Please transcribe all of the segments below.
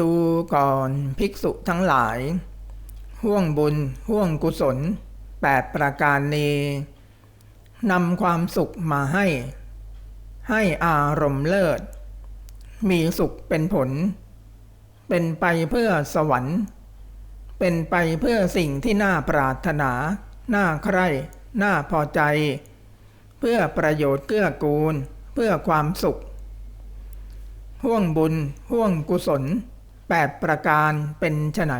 ดูก่อนภิกษุทั้งหลาย ห่วงบุญห่วงกุศลแปดประการนี้นำความสุขมาให้ ให้อารมณ์เลิศ มีสุขเป็นผล เป็นไปเพื่อสวรรค์ เป็นไปเพื่อสิ่งที่น่าปรารถนา น่าใคร่น่าพอใจ เพื่อประโยชน์เกื้อกูล เพื่อความสุข ห่วงบุญห่วงกุศล แปดประการเป็นไฉน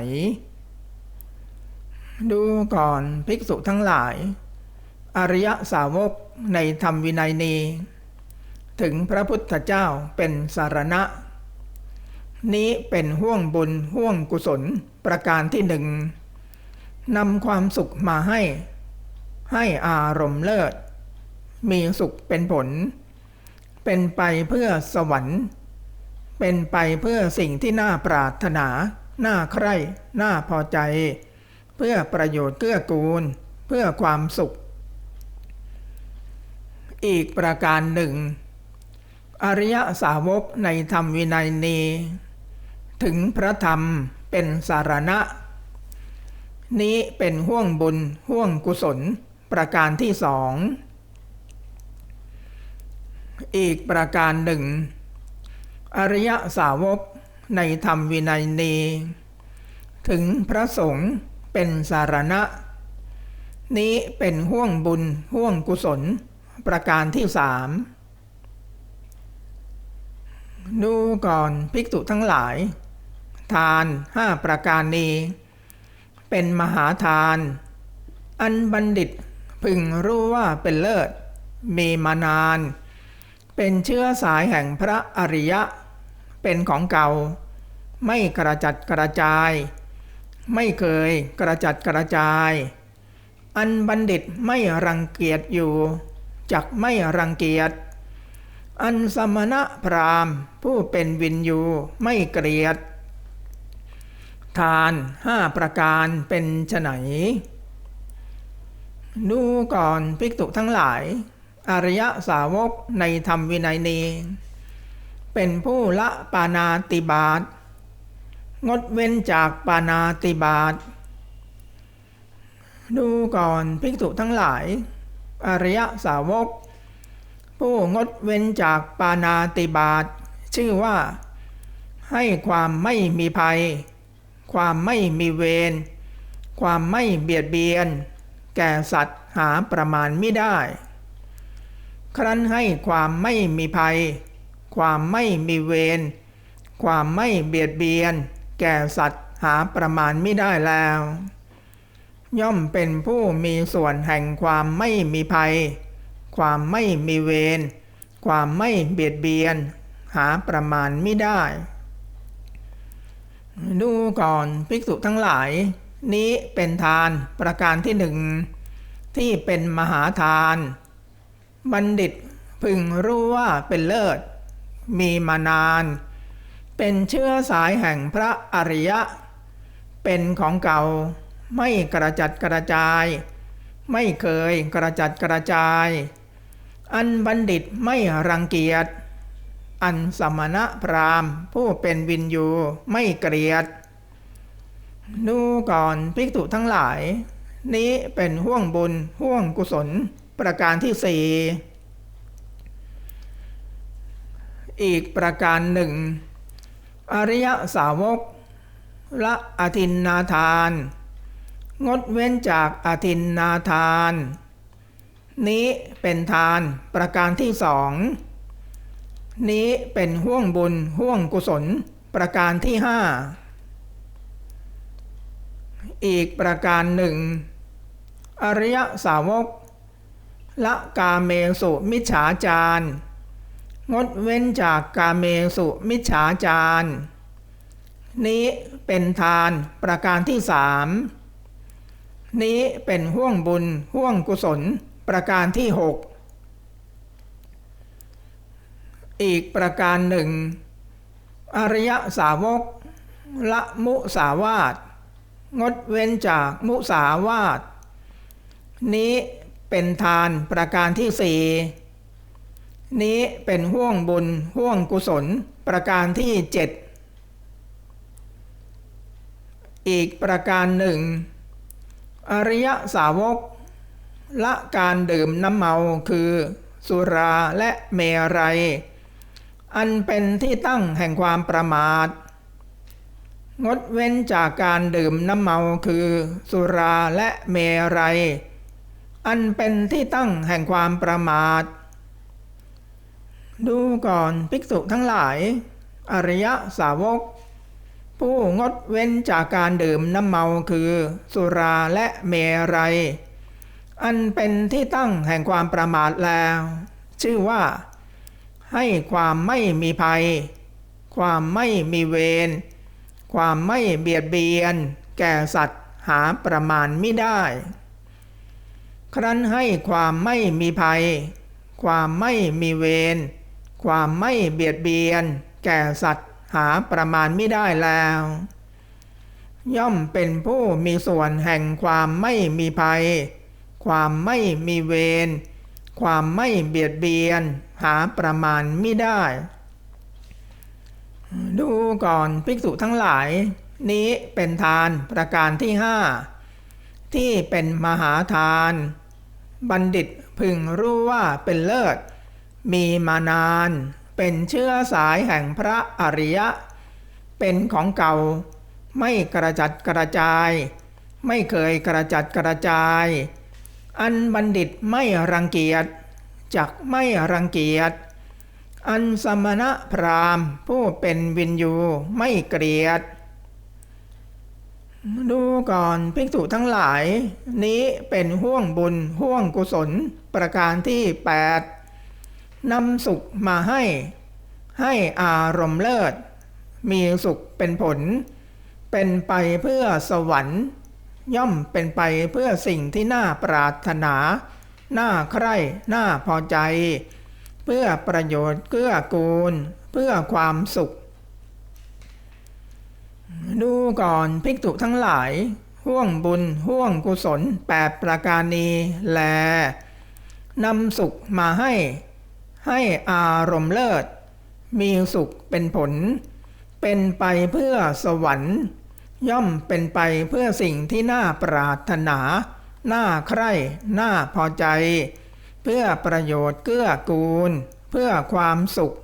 ดูก่อนภิกษุทั้งหลาย อริยสาวกในธรรมวินัยนี้ ถึงพระพุทธเจ้าเป็นสารณะ นี้เป็นห่วงบุญห่วงกุศลประการที่หนึ่งนำความสุขมาให้ ให้อารมณ์เลิศ มีสุขเป็นผล เป็นไปเพื่อสวรรค์ เป็นไปเพื่อสิ่งที่น่าปรารถนา น่าใคร่ น่าพอใจ เพื่อประโยชน์เกื้อกูล เพื่อความสุข อีกประการหนึ่ง อริยสาวกในธรรมวินัยนี้ถึงพระธรรมเป็นสารณะ นี้เป็นห่วงบุญห่วงกุศล ประการที่สอง อีกประการหนึ่ง อริยสาวกในธรรมวินัยนีถึงพระสงฆ์เป็นสารณะ นี้เป็นห่วงบุญห่วงกุศลประการที่สามดูก่อนภิกษุทั้งหลาย ทานห้าประการนี้ เป็นมหาทาน อันบัณฑิตพึงรู้ว่าเป็นเลิศ มีมานาน เป็นเชื้อสายแห่งพระอริยะ เป็นของเก่า ไม่กระจัดกระจาย ไม่เคยกระจัดกระจาย อันบัณฑิตไม่รังเกียจอยู่จักไม่รังเกียจ อันสมณะพราหมณ์ผู้เป็นวินยูไม่เกลียด ทานห้าประการเป็นไฉนดูก่อนภิกษุทั้งหลาย อริยสาวกในธรรมวินัยนี้เป็นผู้ละปานาติบาตงดเว้นจากปานาติบาตดูก่อนภิกษุทั้งหลาย อริยสาวก ผู้งดเว้นจากปานาติบาตชื่อว่า ให้ความไม่มีภัย ความไม่มีเวรความไม่เบียดเบียน แก่สัตว์หาประมาณไม่ได้ ครั้นให้ความไม่มีภัย ความไม่มีเวร ความไม่เบียดเบียน แก่สัตว์หาประมาณไม่ได้แล้ว ย่อมเป็นผู้มีส่วนแห่งความไม่มีภัย ความไม่มีเวร ความไม่เบียดเบียน หาประมาณไม่ได้ ดูก่อนภิกษุทั้งหลาย นี้เป็นทานประการที่หนึ่งที่เป็นมหาทาน บัณฑิตพึงรู้ว่าเป็นเลิศ มีมานาน เป็นเชื้อสายแห่งพระอริยะ เป็นของเก่าไม่กระจัดกระจาย ไม่เคยกระจัดกระจาย อันบัณฑิตไม่รังเกียจ อันสมณะพราหมณ์ ผู้เป็นวินยูไม่เกลียด ดูก่อนภิกษุทั้งหลาย นี้เป็นห่วงบุญห่วงกุศล ประการที่สี่อีกประการหนึ่ง อริยสาวกละอธินนาทาน งดเว้นจากอธินนาทาน นี้เป็นทานประการที่สอง นี้เป็นห่วงบุญห่วงกุศลประการที่ห้าอีกประการหนึ่ง อริยสาวก ละกาเมสุมิจฉาจารงดเว้นจากกาเมสุมิจฉาจารนี้เป็นทานประการที่สามนี้เป็นห่วงบุญห่วงกุศลประการที่หกอีกประการหนึ่ง อริยสาวกละมุสาวาตงดเว้นจากมุสาวาตนี้ เป็นทานประการที่สี่นี้เป็นห่วงบุญห่วงกุศลประการที่เจ็ดอีกประการหนึ่ง อริยสาวก ละการดื่มน้ำเมาคือสุราและเมรัย อันเป็นที่ตั้งแห่งความประมาท งดเว้นจากการดื่มน้ำเมาคือสุราและเมรัย อันเป็นที่ตั้งแห่งความประมาท ดูก่อนภิกษุทั้งหลาย อริยสาวก ผู้งดเว้นจากการดื่มน้ำเมาคือ สุราและเมรัย อันเป็นที่ตั้งแห่งความประมาทแล้ว ชื่อว่า ให้ความไม่มีภัย ความไม่มีเวร ความไม่เบียดเบียน แก่สัตว์หาประมาณไม่ได้ ครั้นให้ความไม่มีภัย ความไม่มีเวร ความไม่เบียดเบียน แก่สัตว์หาประมาณไม่ได้แล้ว ย่อมเป็นผู้มีส่วนแห่งความไม่มีภัย ความไม่มีเวร ความไม่เบียดเบียน หาประมาณไม่ได้ ดูก่อนภิกษุทั้งหลาย นี้เป็นทานประการที่ห้า ที่เป็นมหาทาน บัณฑิตพึงรู้ว่าเป็นเลิศ มีมานาน เป็นเชื้อสายแห่งพระอริยะ เป็นของเก่า ไม่กระจัดกระจาย ไม่เคยกระจัดกระจาย อันบัณฑิตไม่รังเกียจจักไม่รังเกียจ อันสมณะพราหมณ์ผู้เป็นวินยูไม่เกลียด ดูก่อนภิกษุทั้งหลาย นี้เป็นห่วงบุญห่วงกุศลประการที่ 8นำสุขมาให้ ให้อารมณ์เลิศ มีสุขเป็นผล เป็นไปเพื่อสวรรค์ ย่อมเป็นไปเพื่อสิ่งที่น่าปรารถนา น่าใคร่ น่าพอใจ เพื่อประโยชน์เกื้อกูล เพื่อความสุข ดูก่อนภิกษุทั้งหลาย ห่วงบุญห่วงกุศลแปดประการนี้แลนำสุขมาให้ ให้อารมณ์เลิศ มีสุขเป็นผล เป็นไปเพื่อสวรรค์ ย่อมเป็นไปเพื่อสิ่งที่น่าปรารถนา น่าใคร่ น่าพอใจ เพื่อประโยชน์เกื้อกูล เพื่อความสุข